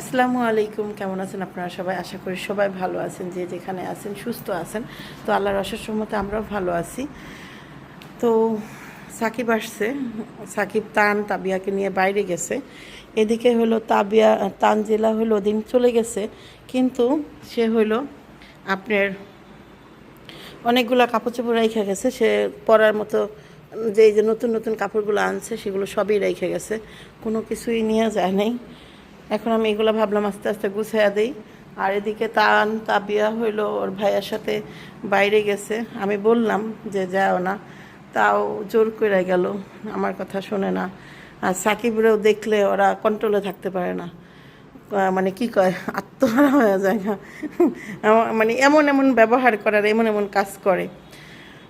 আসসালামু আলাইকুম, কেমন আছেন আপনারা সবাই? আশা করি সবাই ভালো আছেন, যে যেখানে আছেন, সুস্থ আছেন। তো আল্লাহর অশেষ মতো আমরাও ভালো আছি। তো সাকিব আসছে। সাকিব তান তাবিয়াকে নিয়ে বাইরে গেছে। এদিকে হলো তাবিয়া তানজিলা হলো দিন চলে গেছে। কিন্তু সে হলো আপনার অনেকগুলো কাপড় চোপড় রেখে গেছে। সে পরার মতো যে যে নতুন নতুন কাপড়গুলো আনছে, সেগুলো সবই রেখে গেছে। কোনো কিছুই নিয়ে যায় নাই। এখন আমি এগুলো ভাবলাম আস্তে আস্তে গুছাইয়া দিই। আর এদিকে তান, তাবিয়া হইল, ওর ভাইয়ের সাথে বাইরে গেছে। আমি বললাম যে যাও না। তাও জোর করে গেল, আমার কথা শোনে না। আর সাকিবরাও দেখলে ওরা কন্ট্রোলে থাকতে পারে না। মানে কি কয়, আত্মহারা হয়ে যায় না। মানে এমন এমন ব্যবহার করার, এমন এমন কাজ করে।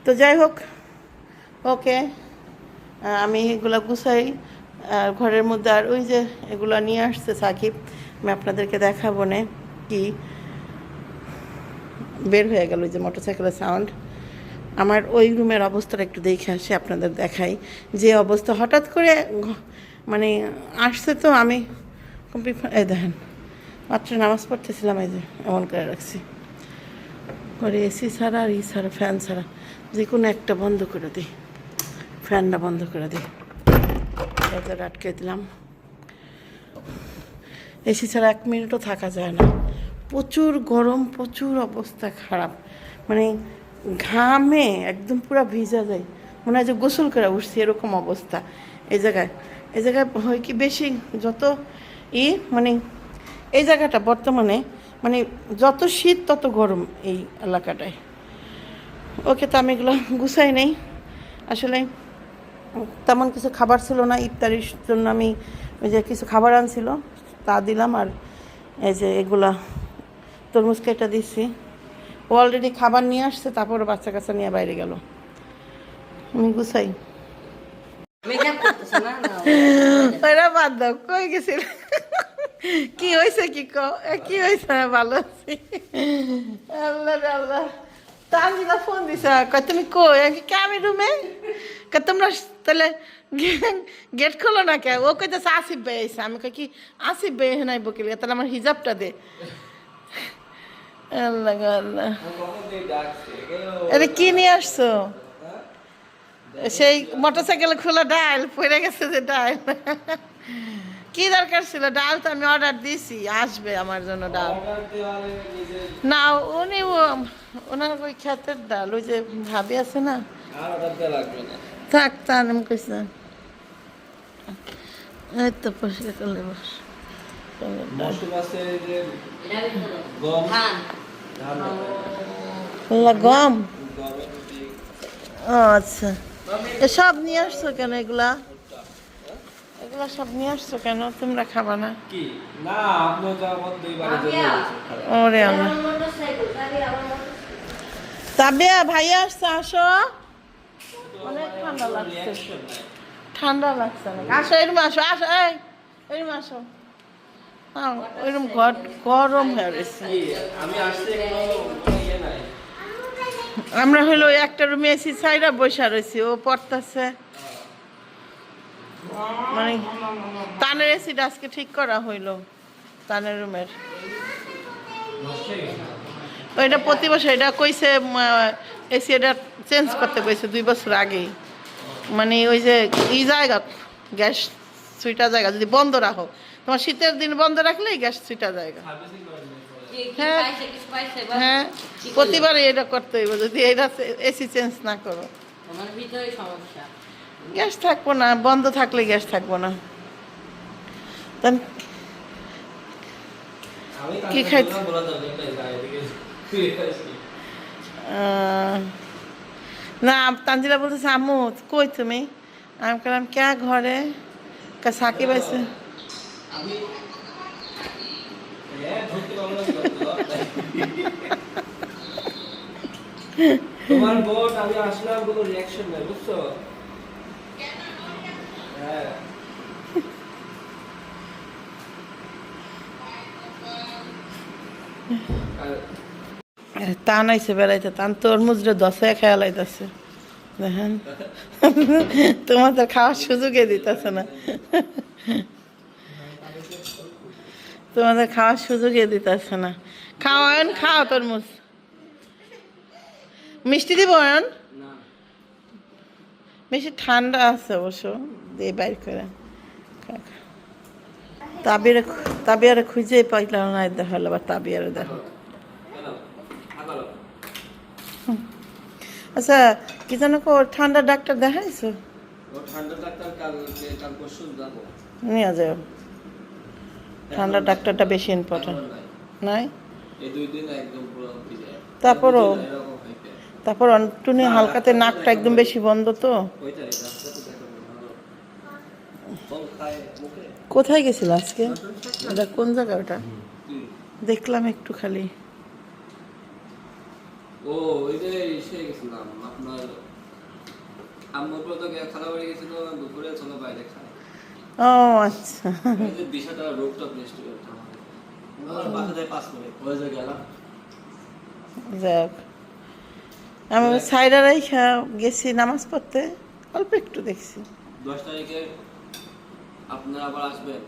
তো যাই হোক, ওকে আমি এগুলো গুছাই। আর ঘরের মধ্যে। আর ওই যে এগুলো নিয়ে আসছে সাকিব, আমি আপনাদেরকে দেখাবো না কি বের হয়ে গেল ওই যে মোটরসাইকেলের সাউন্ড আমার ওই রুমের অবস্থাটা একটু দেখে আসি, আপনাদের দেখাই। যে অবস্থা, হঠাৎ করে মানে আসছে তো আমি এই দেখেন, মাত্র নামাজ পড়তেছিলাম, এই যে এমন করে রাখছি। করে এসি ছাড়া আর ই ছাড়া ফ্যান ছাড়া। যে কোনো একটা বন্ধ করে দিই ফ্যানটা বন্ধ করে দিই। দরজাটা আটকে দিলাম। এসি ছাড়া এক মিনিটও থাকা যায় না। প্রচুর গরম, প্রচুর অবস্থা খারাপ। মানে ঘামে একদম পুরো ভিজা যায়। মনে হয় যে গোসল করে উঠছি, এরকম অবস্থা। এই জায়গায় এই জায়গায় হয় কি বেশি যত ই মানে এই জায়গাটা বর্তমানে মানে যত শীত তত গরম এই এলাকাটায়। ওকে, তো আমি এগুলো গুছাই নেই। আসলে তেমন কিছু খাবার ছিল না, ইফতারির জন্য আমি ওই যে কিছু খাবার আনছিল, তা দিলাম আর এই যে এগুলা তরমুজ কেটে দিচ্ছি ও অলরেডি খাবার নিয়ে আসছে, তারপর বাচ্চা কাচ্চা নিয়ে বাইরে গেল। আমি গুছাই। বাদ দাও, কই গেছিল? কি হয়েছে কি কো কি হয়েছে? ভালো আছি। আল্লাহ আল্লাহ। তানজিলা ফোন দিছে কয় তুমি কই আমি কি আমি রুমে কয় তোমরা তাহলে গেট খোলো না কে ও কইতেছে আসিফ ভাই আইসে আমি কই কি আসিফ ভাই নাই বকিল তাহলে আমার হিজাবটা দে আল্লাহ আল্লাহ আরে কি নিয়ে আসছো সেই মোটরসাইকেল খোলা ডাল পড়ে গেছে যে ডাল কি দরকার ছিল ডাল তো আমি অর্ডার দিয়েছি আসবে আমার জন্য ডাল না উনি ও- ওনার ওই ক্ষেতের ডাল ওই যে ভাবি আছে না? থাক তা আমি কইছি এই তো পরিষ্কার করলে বস। গম। ও আচ্ছা। এসব নিয়ে আসছো কেন এগুলা? এগুলা সব নিয়ে আসছো কেন? তোমরা খাবা না। ওরে আমার। তাবিয়া ভাইয়া আসছে, আসো। অনেক ঠান্ডা লাগছে। ঠান্ডা লাগছে আসো, এরম আসো আসো, এই, এরম আসো। ঘর- গরম হয়ে আমরা হলো একটা রুমে এসি সাইডা বসে রয়েছি, ও পড়তেছে। মানে তানের এসিটা আজকে ঠিক করা হইল, তানের রুমের ওইটা প্রতি বছর এটা কইছে এসি এটা চেঞ্জ করতে কইছে দুই বছর আগেই মানে ওই যে ই জায়গা গ্যাস সুইটা জায়গা যদি বন্ধ রাখো তোমার শীতের দিন বন্ধ রাখলে গ্যাস সুইটা জায়গা হ্যাঁ। হ্যাঁ? প্রতিবারই এটা করতে হইব যদি এটা এসি চেঞ্জ না করো গ্যাস থাকব না বন্ধ থাকলে গ্যাস থাকব না কি খাইতে- যাবে না, আসি। আহ, তানজিলা বলতেছে আম্মু কই তুমি? আমি বললাম ক্যা ঘরে? কা সাকিব আছে। হ্যাঁ, ধরতে পারব না কি করতে হবে? তোমার বোট আমি আসলাম কোনো রিয়াকশন নাই বুঝছ? হ্যাঁ। আর টান আইছে বেড়াইতে টান তরমুজরে দশে খেয়ালাইতেছে দেখেন। তোমাদের খাওয়ার সুযোগে দিতেছে না। তোমাদের খাওয়ার সুযোগই দিতেছে না। খাওয়ান খাও তরমুজ। মিষ্টি দিব অয়ন বেশি ঠান্ডা আছে অবশ্য। দিয়ে বাইর করে। তাবিয়ারে তাবিয়ারে খুঁজে পাইলাম না দেখাল আবার তাবিয়ারে দেখো। আচ্ছা কি জানো কো ঠান্ডা ডাক্তার দেখাইছো? ও ঠান্ডা ডাক্তার কাল কাল পরশু যাব। নিয়ে যাও। ঠান্ডা ডাক্তারটা বেশি ইম্পর্টেন্ট নাই। এই দুই দিন একদম পুরো তারপরও? তারপর অন্টুনি হালকাতে নাকটা একদম বেশি বন্ধ তো? কোথায় গেছিল আজকে? এটা কোন জায়গা ওটা? দেখলাম একটু খালি। ও যে এসে গেছিলাম আপনার আম্মুর তো খালা বাড়ি গেছিল দুপুরে চলো বাইরে খায় ও আচ্ছা। এই যে বিষয়টা রোগটা নেক্সট আমার বাসা যায় পাঁচ মিনিট ওই যে গেলাম। যাক। আমি সাইডা রাইখা গেছি নামাজ পড়তে অল্প একটু দেখছি। দশ তারিখে আপনারা আবার আসবেন।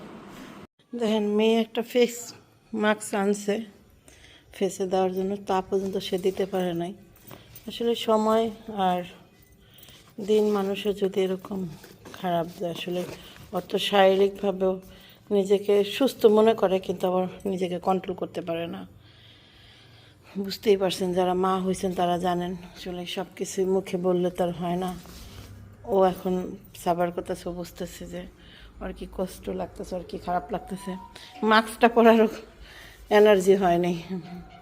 দেখেন মেয়ে একটা ফেস মাস্ক আনছে। ফেসে দেওয়ার জন্য তা পর্যন্ত সে দিতে পারে নাই। আসলে সময় আর দিন মানুষের যদি এরকম খারাপ যায়, আসলে অত শারীরিকভাবেও নিজেকে সুস্থ মনে করে, কিন্তু আবার নিজেকে কন্ট্রোল করতে পারে না। বুঝতেই পারছেন, যারা মা হয়েছেন তারা জানেন, আসলে সব কিছুই মুখে বললে তার হয় না। ও এখন সাবার কথা ও বুঝতেছে যে, ওর কি কষ্ট লাগতেছে, ওর কি খারাপ লাগতেছে। মাস্কটা পরারও এনার্জি হয়নি।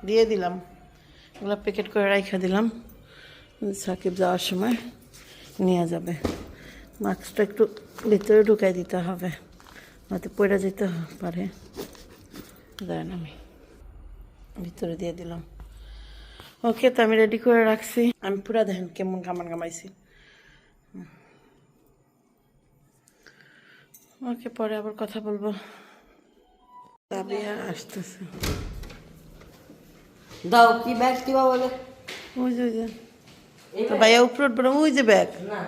দিয়ে দিলাম। এগুলো প্যাকেট করে রাইখা দিলাম। সাকিব যাওয়ার সময় নিয়ে যাবে। মাস্কটা একটু ভিতরে ঢুকাই দিতে হবে। হয়তো পড়ে যেতে পারে। দেন আমি ভিতরে দিয়ে দিলাম। ওকে, তো আমি রেডি করে রাখছি। আমি পুরা দেখেন কেমন কামান কামাইছি। ওকে, পরে আবার কথা বলব। তাবিয়া আসতেছে। দাও কি ব্যাগ দিবা বলে? ওই যে ওই যে। তো ভাইয়া উপরে উঠবে ওই যে ব্যাগ না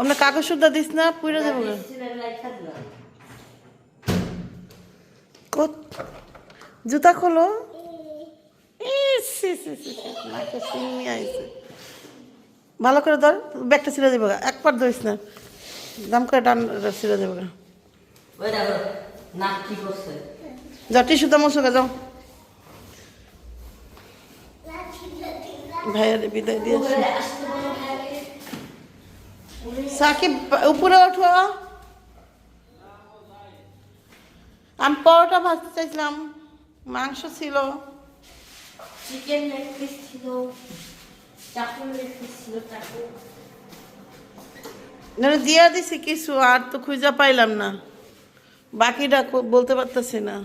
আমরা কাগজ সুদ্ধা দিস না পুরে যাব। কত? জুতা খোলো। ভালো করে ধর ব্যাগটা ছিঁড়ে দেবো গা। একবার ধরিস না। দাম করে ডান ছিঁড়ে দেবো গা। ওই দেখো নাক কি করছে টিস্যু তো যাও। ভাইয়ের বিদায় দিয়ে আসি। সাকিব উপরে ওঠো। আমি পরোটা ভাজতে চাইছিলাম মাংস ছিল। চিকেন লেগ পিস ছিল চাকুর লেগ পিস ছিল চাকু দিয়ে দিছি কিছু আর তো খুঁজে পাইলাম না। বাকিটা কো- বলতে পারতেছি না।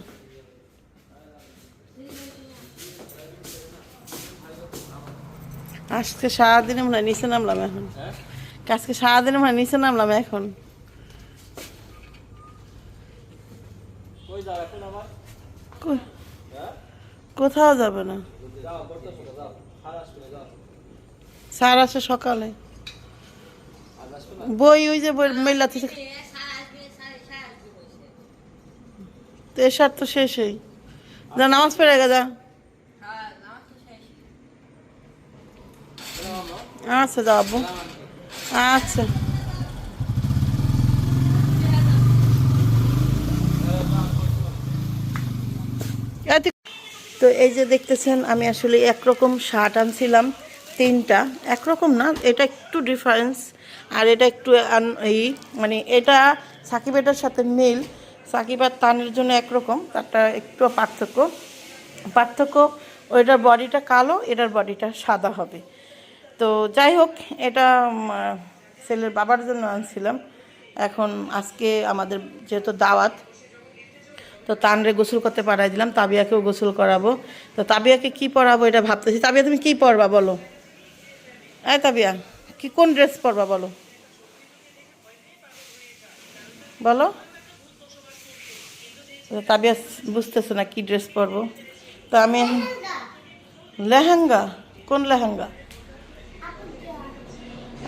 আজকে সারাদিনে মনে হয় নিচে নামলাম এখন। আজকে সারাদিনে মনে হয় নিচে নামলাম এখন। হ্যাঁ? কোথাও যাবে না। স্যার আসে সকালে। বই ওই যে বই মেলা থেকে তো এসার তো শেষই। যা, নামাজ পড়ে গে, যা। আচ্ছা যাও আব্বু। আচ্ছা। তো এই যে দেখতেছেন, আমি আসলে একরকম শার্ট আনছিলাম, তিনটা। একরকম না, এটা একটু ডিফারেন্স আর এটা একটু এই মানে এটা সাকিব এটার সাথে মিল। সাকিব আর তানের জন্য একরকম, তারটা একটু পার্থক্য। পার্থক্য, ওইটার বডিটা কালো, এটার বডিটা সাদা হবে। তো যাই হোক, এটা ছেলের বাবার জন্য আনছিলাম। এখন আজকে আমাদের যেহেতু দাওয়াত, তো তানরে গোসল করতে পাঠাই দিলাম, তাবিয়াকেও গোসল করাবো। তো তাবিয়াকে কি পরাবো এটা ভাবতেছি। তাবিয়া, তুমি কি পরবা বলো? এই তাবিয়া, কি কোন ড্রেস পরবা বলো? বলো। তাবিয়া বুঝতেছে না কি ড্রেস পরবো। তো আমি লেহেঙ্গা। কোন লেহেঙ্গা?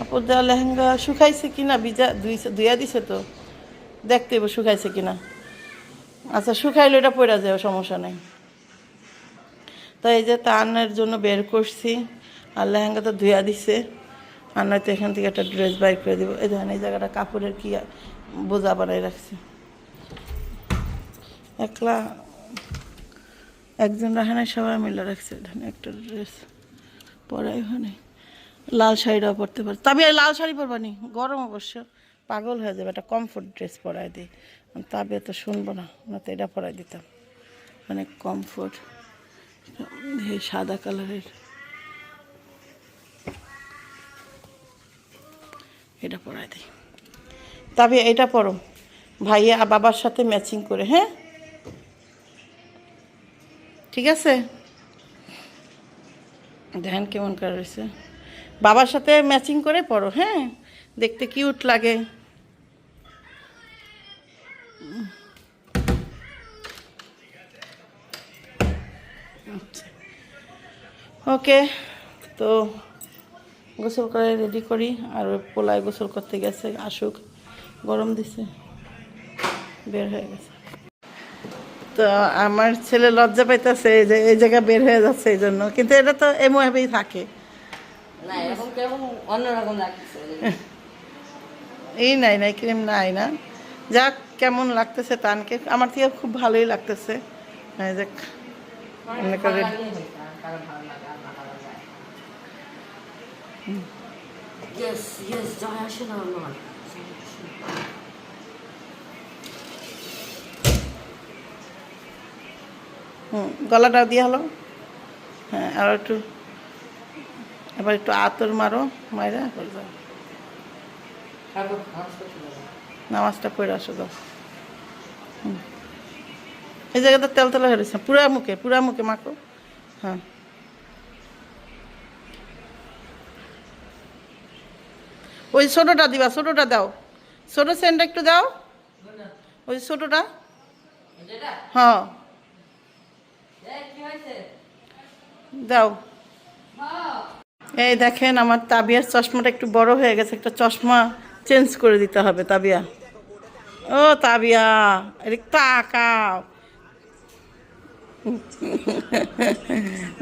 আপুর দেওয়া লেহেঙ্গা শুকাইছে কিনা ভিজা ধুইছে, ধুইয়া দিছে তো। দেখতে হইব শুকাইছে কিনা। আচ্ছা শুকাইলে এটা পড়া যায় সমস্যা নেই। তো এই যে তানের জন্য বের করছি, আর লেহেঙ্গা তো ধুয়া দিছে। আর নয়তো এখান থেকে একটা ড্রেস বাই করে দিব। এই ধরেন এই জায়গাটা কাপড়ের কি বোঝা বানাই রাখছি। একলা, একজন রাখানে সবাই মিলে রাখছে। ধরেন একটা ড্রেস পরাই হয় লাল শাড়িটাও পরতে পারে। তবে লাল শাড়ি পরবা নি। গরম অবশ্য, পাগল হয়ে যাবে, একটা কমফোর্ট ড্রেস পরাই দিই। তবে তো শুনব না না তো এটা পরাই দিতাম। অনেক কমফোর্ট এই সাদা কালারের। এটা পরাই দিই। তবে এটা পরো। ভাইয়া বাবার সাথে ম্যাচিং করে হ্যাঁ? ঠিক আছে? দেখেন কেমন করে রয়েছে বাবার সাথে ম্যাচিং করে পড়ো হ্যাঁ? দেখতে কিউট লাগে। ওকে তো গোসল করে রেডি করি। আর পোলায় গোসল করতে গেছে, আসুক। গরম দিছে, বের হয়ে গেছে। তো আমার ছেলে লজ্জা পাইতেছে যে এই জায়গা বের হয়ে যাচ্ছে এই জন্য। কিন্তু এটা তো এমওভাবেই থাকে। এই নাই নাই ক্রিম নাই না। যাক কেমন লাগতেছে তানকে আমার থেকে খুব ভালোই লাগতেছে। এই যে এমনি করে না আমার হুম, গলাটা দিয়ে হলো। হ্যাঁ আর একটু, এবার একটু আতর মারো, মাইরা করে যাও। নামাজটা পড়ে আসো দাও হুম। এই জায়গাটা তেল তেলা হয়েছে পুরা মুখে পুরা মুখে মাখো। হ্যাঁ। ওই ছোটোটা দিবা, ছোটোটা দাও। ছোটো সেন্টটা একটু দাও। ওই ছোটোটা। হ্যাঁ। দাও। এই দেখেন, আমার তাবিয়ার চশমাটা একটু বড় হয়ে গেছে, একটা চশমা চেঞ্জ করে দিতে হবে তাবিয়া। ও তাবিয়া তাকাও।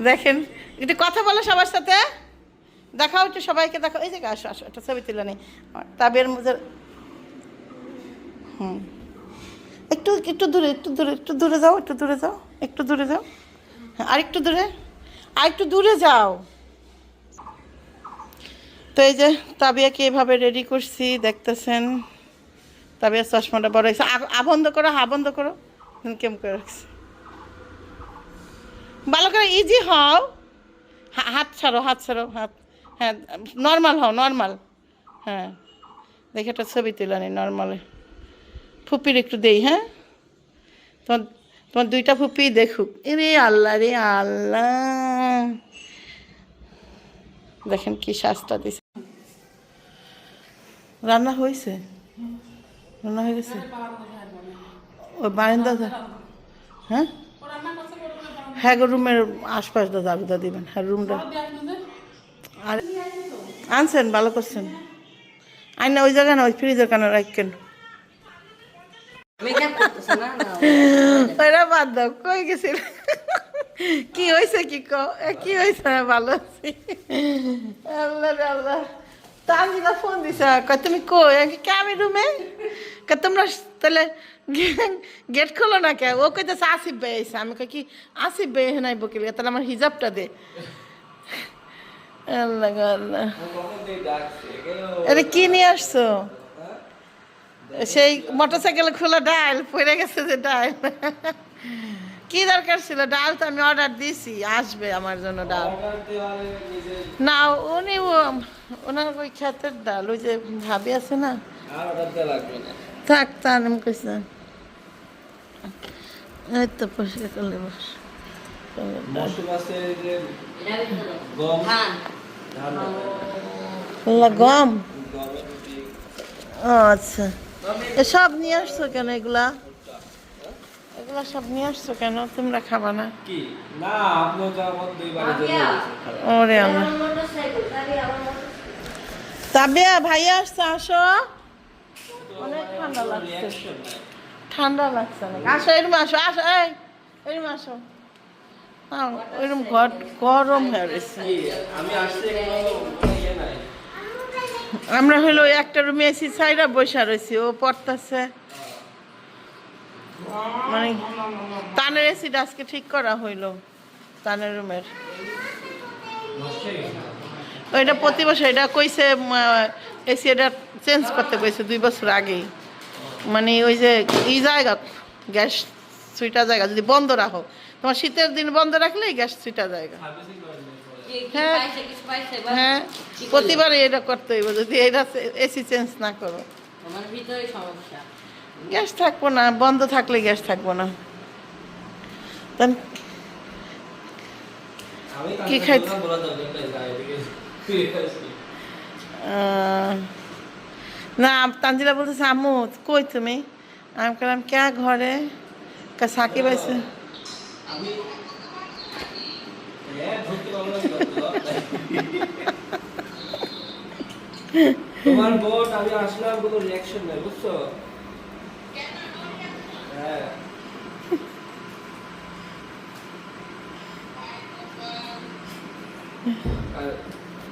দেখেন, একটু কথা বলো সবার সাথে। দেখাও একটু সবাইকে, দেখাও। এই যে, আসো আসো, একটা ছবি তুলে নেই। তাবিয়ার মধ্যে হুম। একটু একটু দূরে একটু দূরে একটু দূরে যাও, একটু দূরে যাও, একটু দূরে যাও। আর একটু দূরে। আর একটু দূরে যাও। তো এই যে তাবিয়াকে এভাবে রেডি করছি, দেখতেছেন। তাবিয়ার চশমাটা বড় হয়েছে। আ- আ বন্ধ করো, হা বন্ধ করো। কেমন করে রাখছি? ভালো করে ইজি হও। হাত ছাড়ো হাত ছাড়ো, হাত। হ্যাঁ নর্মাল হও নর্মাল হ্যাঁ। দেখে একটা ছবি তুলে নি নর্মালে ফুপির একটু দেই হ্যাঁ? তোমার তোমার দুইটা ফুপি দেখুক। রে আল্লাহ রে আল্লাহ। দেখেন কি শ্বাসটা দিছে। রান্না হয়েছে রান্না হয়ে গেছে? ওই বারান্দা হ্যাঁ? হ্যাঁ গো, রুমের আশপাশ দা জাগুদা দিবেন। হ্যাঁ রুমটা। আর আনছেন, ভালো করছেন। আইনা ওই জায়গায় না, ওই ফ্রিজের কানে রাখেন মেকআপ করতেছে না না ওরা বাদ দাও কই গেছিল? কি হয়েছে কি কো? এ, কি হয়েছে ভালো আছি। আল্লাহ রে আল্লাহ। ফোন দিছে কয় তুমি কই? আমি কে আমি রুমে? কে তোমরা তাহলে গেট খোলো না কে? ও কইতেছে আসিফ ভাই আইছে। আমি কই কি আসিফ ভাই নাই বকিল তাহলে আমার হিজাবটা দে। আল্লাহ আল্লাহ। আরে কি নিয়ে আসছো? সেই মোটরসাইকেলে খোলা ডাল পড়ে গেছে যে ডাল কি দরকার ছিল? ডাল তো আমি অর্ডার দিয়েছি আসবে আমার জন্য ডাল। না উনি ওনার ওই ক্ষেতের ডাল ওই যে ভাবি আছে না? থাক তা আমি এই তো পরিষ্কার করলে বস গম। আচ্ছা। এসব নিয়ে আসছো কেন এগুলা? এগুলা সব নিয়ে আসছো কেন? তোমরা খাবা না। কি? না ওরে আল্লাহ। তাবিয়া ভাইয়া আসছে আসো। অনেক ঠান্ডা লাগছে। ঠান্ডা লাগছে না আসো এরম আসো আসো এই এরম আসো। ওইরকম গরম হয়ে রয়েছে। আমি ইয়ে নাই। আমরা হলো একটা রুমে এসি সাইডা বসে রয়েছি, ও পড়তেছে। মানে তানের এসিটা আজকে ঠিক করা হইল, তানের রুমের। ওইটা প্রতি বছর, এটা কইছে এসি এটা চেঞ্জ করতে কইছে দুই বছর আগেই। মানে ওই যে, এই জায়গা, গ্যাস সুইটা জায়গা, যদি বন্ধ রাখো। তোমার শীতের দিন বন্ধ রাখলে গ্যাস সুইটা জায়গা। হ্যাঁ। হ্যাঁ কি প্রতিবারই এটা করতে হইব যদি এটা এসি চেঞ্জ না করো। তোমার ভিতরে সমস্যা। গ্যাস থাকব না বন্ধ থাকলে গ্যাস থাকব না। কি। আহ, না তানজিলা বলতেছে আম্মু কই তুমি? আমি বললাম কে ঘরে? কা সাকিব আছে আমি হ্যাঁ, ধরতে পারব না, ধরতে পারব না। তোমার বট আমি আসলাম কোনো রিয়াকশন নাই বুঝছ? হ্যাঁ।